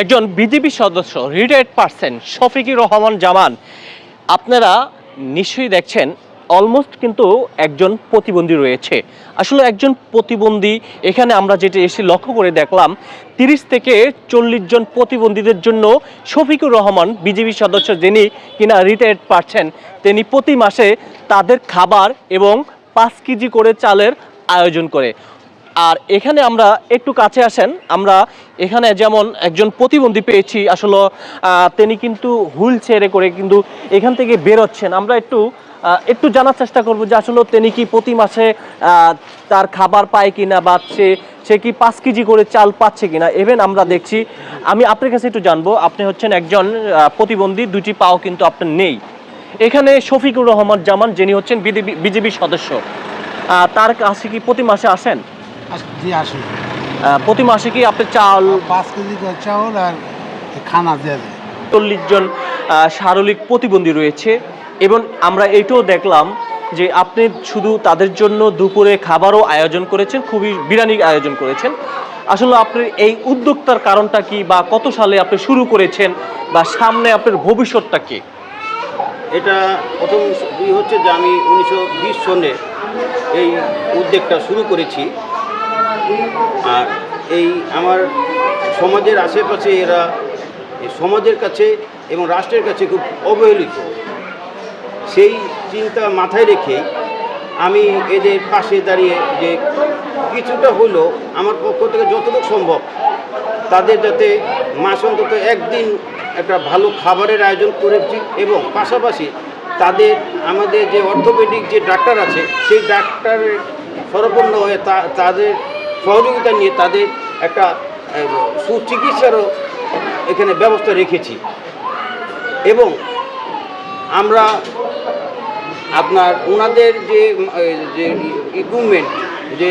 একজন বিজেপি সদস্য retired person Shafiqur Rahman Zaman. আপনারা নিশ্চয়ই দেখছেন অলমোস্ট কিন্তু একজন প্রতিবন্ধী রয়েছে। আসলে একজন প্রতিবন্ধী, এখানে আমরা যেটা এসে লক্ষ্য করে দেখলাম, তিরিশ থেকে চল্লিশ জন প্রতিবন্ধীদের জন্য শফিকুর রহমান বিজেপি সদস্য যিনি কিনা রিটায়ার্ড পাচ্ছেন তিনি প্রতি মাসে তাদের খাবার এবং পাঁচ কেজি করে চালের আয়োজন করে। আর এখানে আমরা একটু কাছে আসেন। আমরা এখানে যেমন একজন প্রতিবন্ধী পেয়েছি, আসলে তিনি কিন্তু হুইল চেয়ারে করে কিন্তু এখান থেকে বেরোচ্ছেন। আমরা একটু একটু জানার চেষ্টা করব যে আসলে তিনি কি প্রতি মাসে তার খাবার পায় কিনা বা সে সে কি পাঁচ কেজি করে চাল পাচ্ছে কিনা? ইভেন আমরা দেখছি, আমি আপনার কাছে একটু জানব, আপনি হচ্ছেন একজন প্রতিবন্ধী দুটি পাও কিন্তু আপনার নেই। এখানে শফিকুর রহমান জামান, যিনি হচ্ছেন বিজেপি সদস্য। তার কাছে কি প্রতি মাসে আসেন? আস- জি আসি প্রতি মাসে কি আপনি চাল পাঁচ কেজি চাউল আর খানা দিয়ে দেয়। চল্লিশ জন শারীরিক প্রতিবন্ধী রয়েছে এবং আমরা এটাও দেখলাম যে আপনি শুধু তাদের জন্য দুপুরে খাবারও আয়োজন করেছেন খুবই বিরিয়ানি আয়োজন করেছেন। আসলে আপনার এই উদ্যোক্তার কারণটা কি বা কত সালে আপনি শুরু করেছেন বা সামনে আপনার ভবিষ্যৎটা কি? এটা প্রথম হচ্ছে যে আমি উনিশশো বিশ সনে এই উদ্যোগটা শুরু করেছি। আর এই আমার সমাজের আশেপাশে এরা সমাজের কাছে এবং রাষ্ট্রের কাছে খুব অবহেলিত। সেই চিন্তা মাথায় রেখে আমি এদের পাশে দাঁড়িয়ে যে কিছুটা হলো আমার পক্ষ থেকে যতটুকু সম্ভব তাদের যাতে মাস অন্তত একদিন একটা ভালো খাবারের আয়োজন করেছি এবং পাশাপাশি তাদের আমাদের যে অর্থোপেডিক যে ডাক্তার আছে, সেই ডাক্তারের সরপন্ন হয়ে তাদের সহযোগিতা নিয়ে তাদের একটা সুচিকিৎসারও এখানে ব্যবস্থা রেখেছি। এবং আমরা আপনার ওনাদের যে যে ইকুইপমেন্ট যে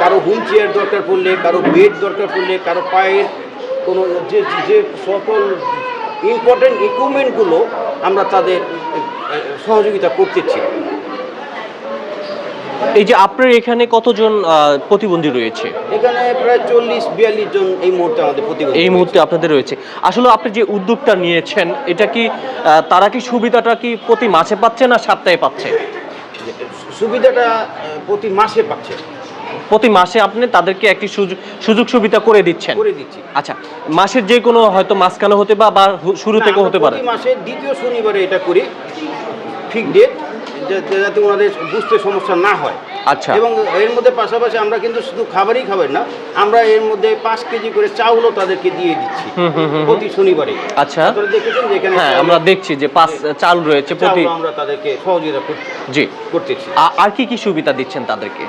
কারও হুইল চেয়ার দরকার পড়লে, কারও বেড দরকার পড়লে, কারও পায়ের কোনো যে যে সকল ইম্পর্টেন্ট ইকুইপমেন্টগুলো আমরা তাদের সহযোগিতা করতেছি। এই যে আপনার এখানে কতজন প্রতিবন্ধী রয়েছে? এখানে প্রায় চল্লিশ বিয়াল্লিশ জন এই মুহূর্তে আমাদের প্রতিবন্ধী এই মুহূর্তে আপনাদের রয়েছে। আসলে আপনি যে উদ্যোগটা নিয়েছেন এটা কি তারা কি সুবিধাটা কি প্রতি মাসে পাচ্ছে না সপ্তাহে পাচ্ছে? সুবিধাটা প্রতি মাসে পাচ্ছে। প্রতি মাসে আপনি তাদেরকে একটি সুযোগ সুযোগ সুবিধা করে দিচ্ছেন? করে দিচ্ছি। আচ্ছা মাসের যে কোনো হয়তো মাঝখানে হতে বা শুরু থেকে হতে পারে? মাসের দ্বিতীয় শনিবারে এটা করি ঠিক ডেট যাতে ওনাদের বুঝতে সমস্যা না হয়। আচ্ছা। এবং এর মধ্যে পাশাপাশি আমরা কিন্তু শুধু খাবারই খাবার না আমরা এর মধ্যে পাঁচ কেজি করে চাউলও তাদেরকে দিয়ে দিচ্ছি প্রতি শনিবারে। আচ্ছা। দেখেছেন যে এখানে হ্যাঁ আমরা দেখছি যে পাঁচ চাল রয়েছে প্রতি আমরা তাদেরকে সহযোগিতা করছি জি। করতেছি। আর কি কি সুবিধা দিচ্ছেন তাদেরকে?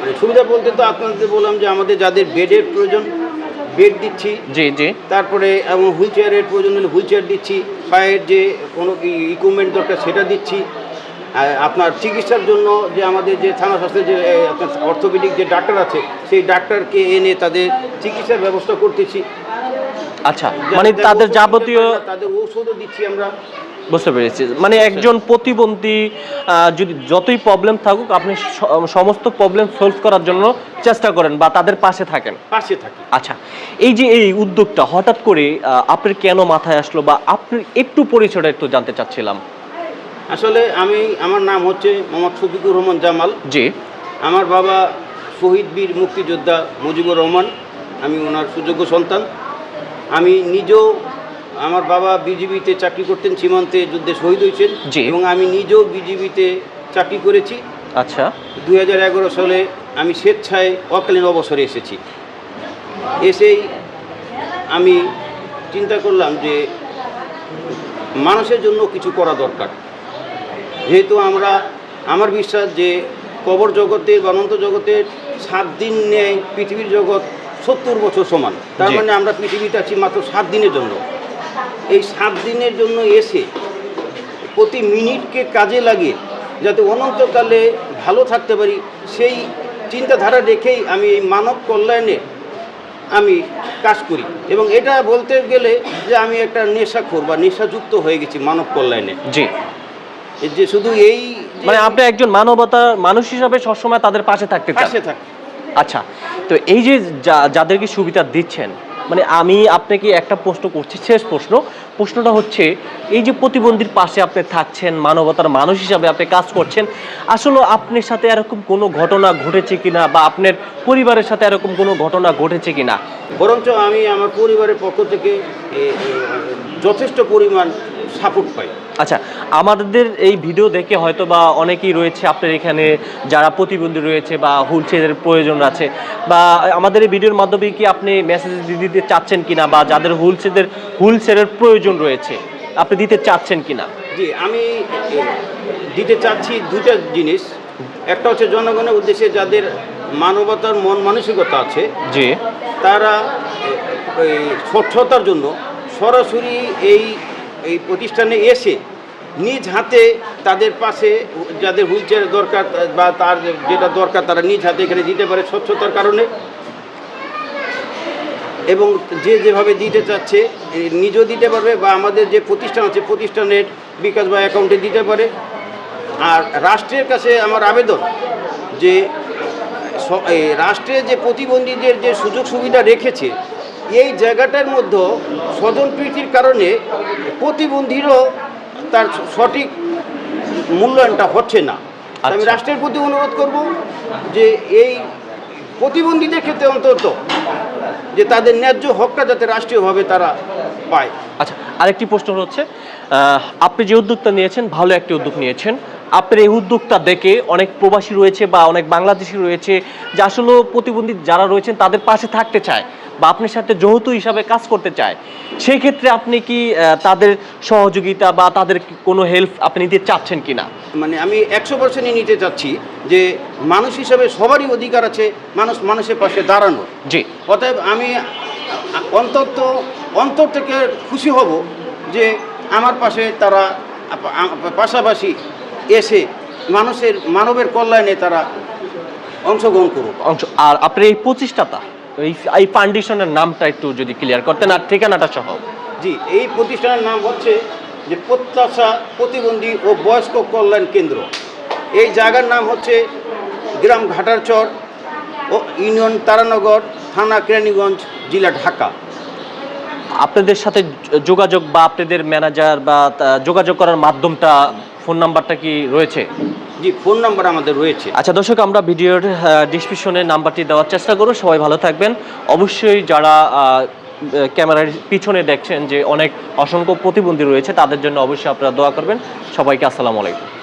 মানে সুবিধা বলতে তো আপনাদের বললাম যে আমাদের যাদের বেডের প্রয়োজন বেড দিচ্ছি। জি জি। তারপরে এবং হুইল চেয়ারের প্রয়োজন হলে হুইল চেয়ার দিচ্ছি। পায়ের যে কোনো ইকুইপমেন্ট দরকার সেটা দিচ্ছি। আপনার চিকিৎসার জন্য যে আমাদের যে থানা স্বাস্থ্যের যে আপনার অর্থোপেডিক যে ডাক্তার আছে সেই ডাক্তারকে এনে তাদের চিকিৎসার ব্যবস্থা করতেছি। আচ্ছা মানে তাদের যাবতীয় তাদের ঔষধও দিচ্ছি আমরা। বুঝতে পেরেছি। মানে একজন প্রতিবন্ধী যদি যতই প্রবলেম থাকুক আপনি সমস্ত প্রবলেম সলভ করার জন্য চেষ্টা করেন বা তাদের পাশে থাকেন। পাশে থাকি। আচ্ছা এই যে এই উদ্যোগটা হঠাৎ করে আপনার কেন মাথায় আসলো বা আপনি একটু পরিচয়টা একটু জানতে চাচ্ছিলাম। আসলে আমি আমার নাম হচ্ছে মোহাম্মদ শফিকুর রহমান জামাল। জি। আমার বাবা শহীদ বীর মুক্তিযোদ্ধা মুজিবুর রহমান। আমি ওনার সুযোগ্য সন্তান। আমি নিজেও আমার বাবা বিজিবিতে চাকরি করতেন সীমান্তে যুদ্ধে শহীদ হয়েছেন। এবং আমি নিজেও বিজিবিতে চাকরি করেছি। আচ্ছা। দু হাজার এগারো সালে আমি স্বেচ্ছায় অকালীন অবসরে এসেছি। এসেই আমি চিন্তা করলাম যে মানুষের জন্য কিছু করা দরকার। যেহেতু আমরা আমার বিশ্বাস যে কবর জগতে অনন্ত জগতের সাত দিন নেয় পৃথিবীর জগৎ সত্তর বছর সমান। তার মানে আমরা পৃথিবীতে আছি মাত্র সাত দিনের জন্য। এই সাত দিনের জন্য এসে প্রতি মিনিটকে কাজে লাগিয়ে যাতে অনন্তকালে ভালো থাকতে পারি সেই চিন্তাধারা রেখেই আমি এই মানব কল্যাণে আমি কাজ করি। এবং এটা বলতে গেলে যে আমি একটা নেশাখোর বা নেশাযুক্ত হয়ে গেছি মানব কল্যাণে। জি। যে শুধু এই মানে আপনি একজন মানবতা মানুষ হিসাবে সবসময় তাদের পাশে থাকতে পাশে থাকি। আচ্ছা তো এই যে যাদেরকে সুবিধা দিচ্ছেন মানে আমি আপনাকে একটা প্রশ্ন করছি, শেষ প্রশ্ন। প্রশ্নটা হচ্ছে, এই যে প্রতিবন্ধীর পাশে আপনি থাকছেন, মানবতার মানুষ হিসাবে আপনি কাজ করছেন, আসলে আপনার সাথে এরকম কোনো ঘটনা ঘটেছে কিনা বা আপনার পরিবারের সাথে এরকম কোনো ঘটনা ঘটেছে কিনা? বরঞ্চ আমি আমার পরিবারের পক্ষ থেকে যথেষ্ট পরিমাণ সাপোর্ট পাই। আচ্ছা আমাদের এই ভিডিও দেখে হয়তো বা অনেকেই রয়েছে আপনার এখানে যারা প্রতিবন্ধী রয়েছে বা হুইল চেয়ারের প্রয়োজন আছে বা আমাদের এই ভিডিওর মাধ্যমে কি আপনি মেসেজ দিতে চাচ্ছেন কিনা বা যাদের হুইল চেয়ারের হুইল চেয়ারের প্রয়োজন রয়েছে আপনি দিতে চাচ্ছেন কিনা? জি আমি দিতে চাচ্ছি দুটা জিনিস। একটা হচ্ছে জনগণের উদ্দেশ্যে যাদের মানবতার মন মানসিকতা আছে যে তারা স্বচ্ছতার জন্য সরাসরি এই এই প্রতিষ্ঠানে এসে নিজ হাতে তাদের পাশে যাদের হুইল দরকার, বা তার যেটা দরকার তারা নিজ হাতে এখানে দিতে পারে স্বচ্ছতার কারণে। এবং যে যেভাবে দিতে চাচ্ছে নিজেও দিতে পারবে বা আমাদের যে প্রতিষ্ঠান আছে, প্রতিষ্ঠানের বিকাশ বা অ্যাকাউন্টে দিতে পারে। আর রাষ্ট্রের কাছে আমার আবেদন যে রাষ্ট্রে যে প্রতিবন্ধীদের যে সুযোগ সুবিধা রেখেছে, এই জায়গাটার মধ্যে স্বজনপ্রীতির কারণে প্রতিবন্ধীরও তার সঠিক মূল্যায়নটা হচ্ছে না। আমি আচ্ছা। রাষ্ট্রের প্রতি অনুরোধ করব যে এই প্রতিবন্ধীদের ক্ষেত্রে অন্তত যে তাদের ন্যায্য হকটা যাতে রাষ্ট্রীয়ভাবে তারা পায়। আচ্ছা আরেকটি প্রশ্ন হচ্ছে আপনি যে উদ্যোগটা নিয়েছেন ভালো একটি উদ্যোগ নিয়েছেন। আপনার এই উদ্যোগটা দেখে অনেক প্রবাসী রয়েছে বা অনেক বাংলাদেশি রয়েছে যে আসলে প্রতিবন্ধী যারা রয়েছেন তাদের পাশে থাকতে চায়। বা আপনার সাথে যৌথ হিসাবে কাজ করতে চায় সেই ক্ষেত্রে আপনি কি তাদের সহযোগিতা বা তাদের কোনো হেল্প আপনি নিতে চাচ্ছেন কিনা? মানে আমি একশো পার্সেন্টই নিতে চাচ্ছি যে মানুষ হিসাবে সবারই অধিকার আছে মানুষ মানুষের পাশে দাঁড়ানোর। জি। অতএব আমি অন্তত অন্তর থেকে খুশি হব যে আমার পাশে তারা পাশাপাশি এসে মানুষের মানবের কল্যাণে তারা অংশগ্রহণ করুক। অংশ আর আপনার এই এই এই ফাউন্ডেশনের নামটা একটু যদি ক্লিয়ার করতেন আর ঠিকানাটা সহ। জি এই প্রতিষ্ঠানের নাম হচ্ছে যে প্রত্যাশা প্রতিবন্ধী ও বয়স্ক কল্যাণ কেন্দ্র। এই জায়গার নাম হচ্ছে গ্রাম ঘাটারচর ও ইউনিয়ন তারানগর থানা কেরানীগঞ্জ জেলা ঢাকা। আপনাদের সাথে যোগাযোগ বা আপনাদের ম্যানেজার বা যোগাযোগ করার মাধ্যমটা ফোন নাম্বারটা কি রয়েছে? জি ফোন নাম্বার আমাদের রয়েছে। আচ্ছা দর্শক আমরা ভিডিওর ডিসক্রিপশনে নাম্বারটি দেওয়ার চেষ্টা করব সবাই ভালো থাকবেন। অবশ্যই যারা ক্যামেরার পিছনে দেখছেন যে অনেক অসংখ্য প্রতিবন্ধী রয়েছে তাদের জন্য অবশ্যই আপনারা দোয়া করবেন। সবাইকে আসসালামু আলাইকুম।